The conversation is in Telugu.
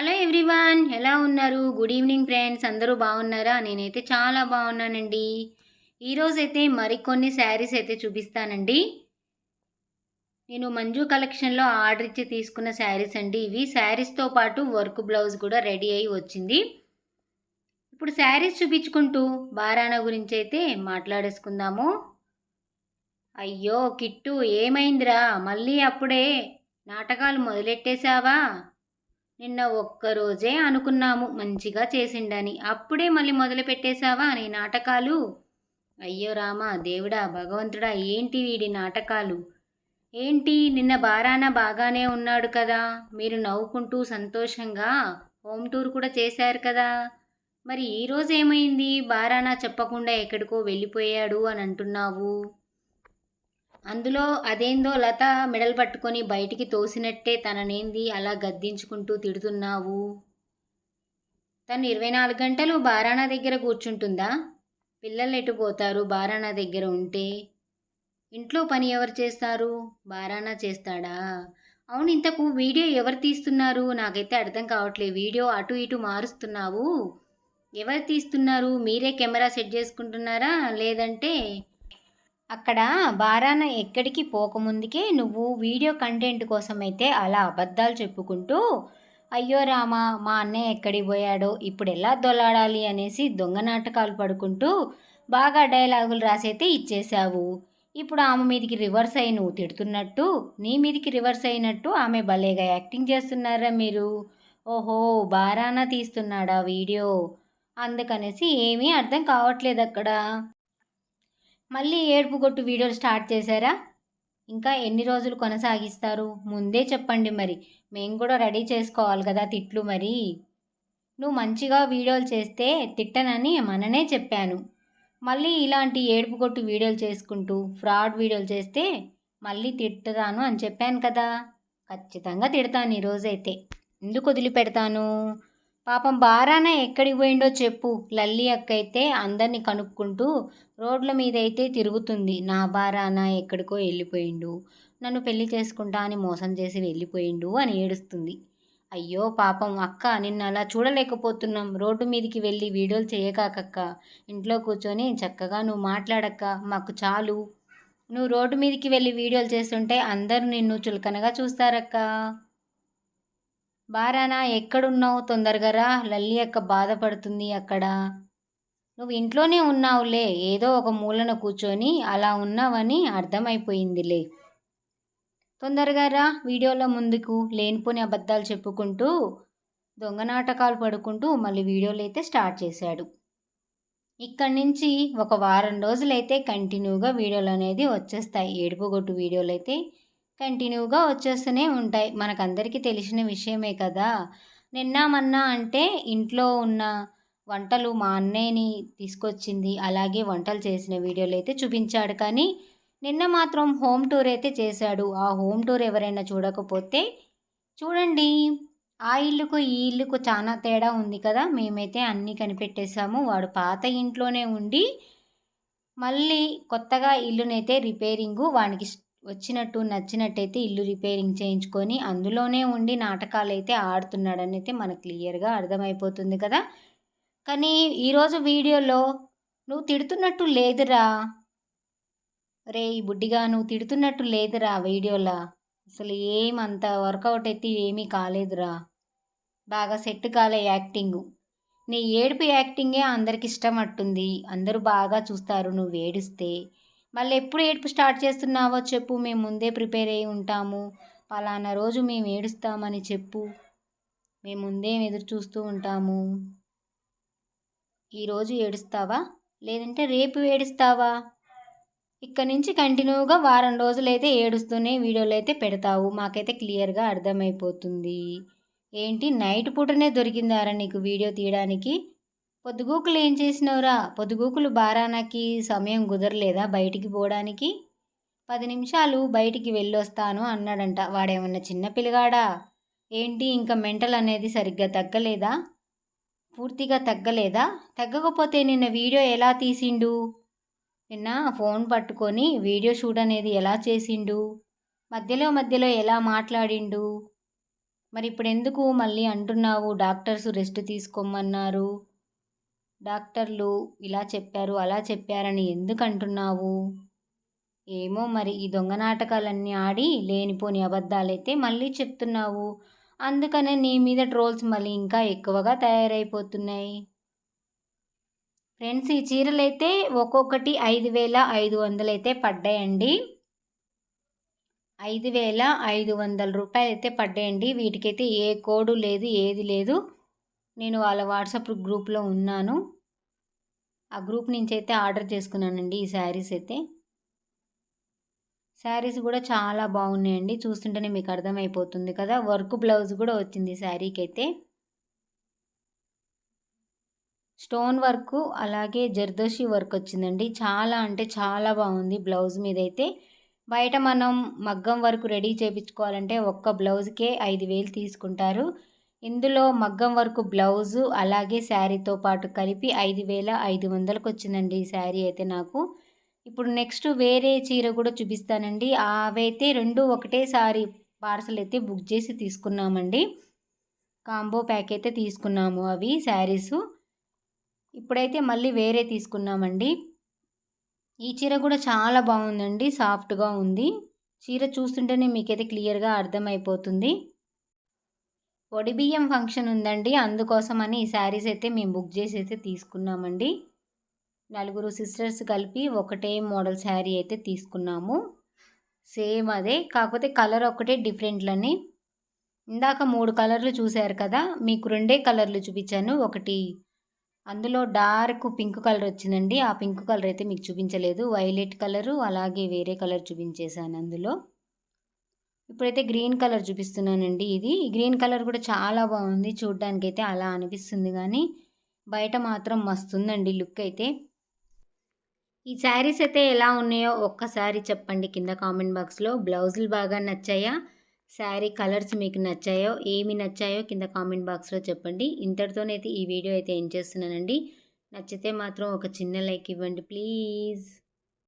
హలో ఎవ్రీవన్ ఎలా ఉన్నారు? గుడ్ ఈవినింగ్ ఫ్రెండ్స్ అందరూ బాగున్నారా? నేనైతే చాలా బాగున్నానండి. ఈరోజైతే మరికొన్ని శారీస్ అయితే చూపిస్తానండి. నేను మంజు కలెక్షన్లో ఆర్డర్ ఇచ్చి తీసుకున్న శారీస్ అండి ఇవి. శారీస్తో పాటు వర్క్ బ్లౌజ్ కూడా రెడీ అయి వచ్చింది. ఇప్పుడు శారీస్ చూపించుకుంటూ బారానా గురించి అయితే మాట్లాడేసుకుందాము. అయ్యో కిట్టు ఏమైందిరా? మళ్ళీ అప్పుడే నాటకాలు మొదలెట్టేశావా? నిన్న ఒక్కరోజే అనుకున్నాము మంచిగా చేసిండని. అప్పుడే మళ్ళీ మొదలు పెట్టేశావా నీ నాటకాలు? అయ్యో రామా దేవుడా భగవంతుడా ఏంటి వీడి నాటకాలు? ఏంటి నిన్న బారాన బాగానే ఉన్నాడు కదా. మీరు నవ్వుకుంటూ సంతోషంగా హోమ్ టూర్ కూడా చేశారు కదా. మరి ఈరోజు ఏమైంది బారానా చెప్పకుండా ఎక్కడికో వెళ్ళిపోయాడు అని అంటున్నావు. అందులో అదేందో లత మెడలు పట్టుకొని బయటికి తోసినట్టే తననేంది అలా గద్దించుకుంటూ తిడుతున్నావు? తను ఇరవై నాలుగు గంటలు బారాణా దగ్గర కూర్చుంటుందా? పిల్లలు ఎటుపోతారు బారాణా బారానా దగ్గర ఉంటే? ఇంట్లో పని ఎవరు చేస్తారు? బారానా చేస్తాడా? అవును ఇంతకు వీడియో ఎవరు తీస్తున్నారు? నాకైతే అర్థం కావట్లేదు. వీడియో అటు ఇటు మారుస్తున్నావు? ఎవరు తీస్తున్నారు? మీరే కెమెరా సెట్ చేసుకుంటున్నారా? లేదంటే అక్కడ బారాన ఎక్కడికి పోకముందుకే నువ్వు వీడియో కంటెంట్ కోసం అయితే అలా అబద్ధాలు చెప్పుకుంటూ అయ్యో రామా మా అన్నయ్య ఎక్కడికి పోయాడో ఇప్పుడు ఎలా దొలాడాలి అనేసి దొంగ నాటకాలు పడుకుంటూ బాగా డైలాగులు రాసైతే ఇచ్చేశావు. ఇప్పుడు ఆమె మీదికి రివర్స్ అయి నువ్వు తిడుతున్నట్టు నీ మీదికి రివర్స్ అయినట్టు ఆమె భలేగా యాక్టింగ్ చేస్తున్నారా మీరు? ఓహో బారానా తీస్తున్నాడా వీడియో? అందుకనేసి ఏమీ అర్థం కావట్లేదు అక్కడ మళ్ళీ ఏడుపు కొట్టు వీడియోలు స్టార్ట్ చేశారా? ఇంకా ఎన్ని రోజులు కొనసాగిస్తారు? ముందే చెప్పండి మరి. మేము కూడా రెడీ చేసుకోవాలి కదా తిట్లు మరి. నువ్వు మంచిగా వీడియోలు చేస్తే తిట్టనని మననే చెప్పాను. మళ్ళీ ఇలాంటి ఏడుపు కొట్టు వీడియోలు చేసుకుంటూ ఫ్రాడ్ వీడియోలు చేస్తే మళ్ళీ తిట్టరాను అని చెప్పాను కదా. ఖచ్చితంగా తిడతాను ఈరోజైతే ఎందుకు వదిలిపెడతాను? పాపం బారాన ఎక్కడికి పోయిండో చెప్పు. లల్లి అక్క అయితే అందరినీ కనుక్కుంటూ రోడ్ల మీద అయితే తిరుగుతుంది. నా బారాన ఎక్కడికో వెళ్ళిపోయిండు. నన్ను పెళ్ళి చేసుకుంటా అని మోసం చేసి వెళ్ళిపోయిండు అని ఏడుస్తుంది. అయ్యో పాపం అక్క నిన్న అలా చూడలేకపోతున్నాం. రోడ్డు మీదకి వెళ్ళి వీడియోలు చేయకాకక్క. ఇంట్లో కూర్చొని చక్కగా నువ్వు మాట్లాడక్క. మాకు చాలు. నువ్వు రోడ్డు మీదకి వెళ్ళి వీడియోలు చేస్తుంటే అందరూ నిన్ను చులకనగా చూస్తారక్క. బారానా ఎక్కడున్నావు? తొందరగా రా. లల్లి అక్క బాధపడుతుంది అక్కడ. నువ్వు ఇంట్లోనే ఉన్నావులే. ఏదో ఒక మూలన కూర్చొని అలా ఉన్నావని అర్థమైపోయిందిలే. తొందరగా రా. వీడియోలో ముందుకు లేనిపోని అబద్ధాలు చెప్పుకుంటూ దొంగ నాటకాలు పడుకుంటూ మళ్ళీ వీడియోలు అయితే స్టార్ట్ చేశాడు. ఇక్కడి నుంచి ఒక వారం రోజులైతే కంటిన్యూగా వీడియోలు అనేది వచ్చేస్తాయి. ఏడుపుగొట్టు వీడియోలు అయితే కంటిన్యూగా వచ్చేస్తూనే ఉంటాయి. మనకందరికీ తెలిసిన విషయమే కదా. నిన్న మన్నా అంటే ఇంట్లో ఉన్న వంటలు మా అన్నయ్యని తీసుకొచ్చింది. అలాగే వంటలు చేసిన వీడియోలు అయితే చూపించాడు. కానీ నిన్న మాత్రం హోమ్ టూర్ అయితే చేశాడు. ఆ హోమ్ టూర్ ఎవరైనా చూడకపోతే చూడండి. ఆ ఇల్లుకు ఈ ఇల్లుకు చాలా తేడా ఉంది కదా. మేమైతే అన్నీ కనిపెట్టేశాము. వాడు పాత ఇంట్లోనే ఉండి మళ్ళీ కొత్తగా ఇల్లునైతే రిపేరింగు వానికి వచ్చినట్టు నచ్చినట్టయితే ఇల్లు రిపేరింగ్ చేయించుకొని అందులోనే ఉండి నాటకాలు అయితే ఆడుతున్నాడని అయితే మనకు క్లియర్గా అర్థమైపోతుంది కదా? కానీ ఈరోజు వీడియోలో నువ్వు తిడుతున్నట్టు లేదురా రే ఈ బుడ్డిగా నువ్వు తిడుతున్నట్టు లేదురా వీడియోలా అసలు ఏమంత వర్కౌట్ అయితే ఏమీ కాలేదురా బాగా సెట్ కాలే యాక్టింగ్ నీ ఏడుపు యాక్టింగే అందరికి ఇష్టం అట్టుంది అందరూ బాగా చూస్తారు నువ్వు ఏడుస్తే మళ్ళీ ఎప్పుడు ఏడుపు స్టార్ట్ చేస్తున్నావో చెప్పు మేము ముందే ప్రిపేర్ అయి ఉంటాము. పలానా రోజు మేము ఏడుస్తామని చెప్పు. మేము ముందే ఎదురు చూస్తూ ఉంటాము. ఈరోజు ఏడుస్తావా? లేదంటే రేపు ఏడుస్తావా? ఇక్కడ నుంచి కంటిన్యూగా వారం రోజులైతే ఏడుస్తూనే వీడియోలు అయితే పెడతావు. మాకైతే క్లియర్గా అర్థమైపోతుంది. ఏంటి? నైట్ పూటనే దొరికిందారా నీకు వీడియో తీయడానికి? పొద్దుగూకులు ఏం చేసినవురా? పొద్దుగూకులు బారానాకి సమయం కుదరలేదా బయటికి పోవడానికి? పది నిమిషాలు బయటికి వెళ్ళొస్తాను అన్నాడంట వాడేమన్నా చిన్న పిల్లగాడా? ఏంటి ఇంకా మెంటల్ అనేది సరిగ్గా తగ్గలేదా? పూర్తిగా తగ్గలేదా? తగ్గకపోతే నిన్న వీడియో ఎలా తీసిండు? నిన్న ఫోన్ పట్టుకొని వీడియో షూట్ అనేది ఎలా చేసిండు? మధ్యలో మధ్యలో ఎలా మాట్లాడిండు? మరి ఇప్పుడు ఎందుకు మళ్ళీ అంటున్నావు? డాక్టర్స్ రెస్ట్ తీసుకోమన్నారు. డాక్టర్లు ఇలా చెప్పారు అలా చెప్పారని ఎందుకు అంటున్నావు ఏమో మరి ఈ దొంగ నాటకాలన్నీ ఆడి లేనిపోని అబద్ధాలైతే మళ్ళీ చెప్తున్నావు. అందుకనే నీ మీద ట్రోల్స్ మళ్ళీ ఇంకా ఎక్కువగా తయారైపోతున్నాయి. ఫ్రెండ్స్ ఈ చీరలు అయితే ఒక్కొక్కటి ఐదు వేల ఐదు వందలు అయితే పడ్డాయండి. ఐదు వేల ఐదు వందల రూపాయలు అయితే పడ్డాయండి. వీటికైతే ఏ కోడు లేదు ఏది లేదు. నేను వాళ్ళ వాట్సాప్ గ్రూప్లో ఉన్నాను. ఆ గ్రూప్ నుంచి అయితే ఆర్డర్ చేసుకున్నానండి ఈ శారీస్ అయితే. శారీస్ కూడా చాలా బాగున్నాయండి. చూస్తుంటేనే మీకు అర్థమైపోతుంది కదా. వర్క్ బ్లౌజ్ కూడా వచ్చింది శారీకి అయితే స్టోన్ వర్క్ అలాగే జర్దోషి వర్క్ వచ్చిందండి. చాలా అంటే చాలా బాగుంది బ్లౌజ్ మీద అయితే బయట మనం మగ్గం వర్క్ రెడీ చేయించుకోవాలంటే ఒక్క బ్లౌజ్కే ఐదు వేలు తీసుకుంటారు. ఇందులో మగ్గం వరకు బ్లౌజు అలాగే శారీతో పాటు కలిపి ఐదు వేల ఐదు వందలకు వచ్చిందండి ఈ శారీ అయితే నాకు. ఇప్పుడు నెక్స్ట్ వేరే చీర కూడా చూపిస్తానండి. అవైతే రెండు ఒకటేసారి పార్సల్ అయితే బుక్ చేసి తీసుకున్నామండి. కాంబో ప్యాక్ అయితే తీసుకున్నాము అవి శారీసు. ఇప్పుడైతే మళ్ళీ వేరే తీసుకున్నామండి. ఈ చీర కూడా చాలా బాగుందండి సాఫ్ట్గా ఉంది. చీర చూస్తుంటేనే మీకైతే క్లియర్గా అర్థమైపోతుంది. బియ్యం ఫంక్షన్ ఉందండి. అందుకోసమని ఈ శారీస్ అయితే మేము బుక్ చేసి అయితే తీసుకున్నామండి. నలుగురు సిస్టర్స్ కలిపి ఒకటే మోడల్ శారీ అయితే తీసుకున్నాము. సేమ్ అదే. కాకపోతే కలర్ ఒకటే డిఫరెంట్లని ఇందాక మూడు కలర్లు చూశారు కదా మీకు రెండే కలర్లు చూపించాను. ఒకటి అందులో డార్క్ పింక్ కలర్ వచ్చిందండి. ఆ పింక్ కలర్ అయితే మీకు చూపించలేదు. వైలెట్ కలరు అలాగే వేరే కలర్ చూపించేశాను అందులో. ఇప్పుడైతే గ్రీన్ కలర్ చూపిస్తున్నానండి ఇది. గ్రీన్ కలర్ కూడా చాలా బాగుంది. చూడ్డానికి అయితే అలా అనిపిస్తుంది కానీ బయట మాత్రం మస్తుందండి లుక్ అయితే. ఈ శారీస్ అయితే ఎలా ఉన్నాయో ఒక్కసారి చెప్పండి కింద కామెంట్ బాక్స్లో. బ్లౌజులు బాగా నచ్చాయా? శారీ కలర్స్ మీకు నచ్చాయో? ఏమి నచ్చాయో కింద కామెంట్ బాక్స్లో చెప్పండి. ఇంతటితోనైతే ఈ వీడియో అయితే ఏం చేస్తున్నానండి. నచ్చితే మాత్రం ఒక చిన్న లైక్ ఇవ్వండి ప్లీజ్.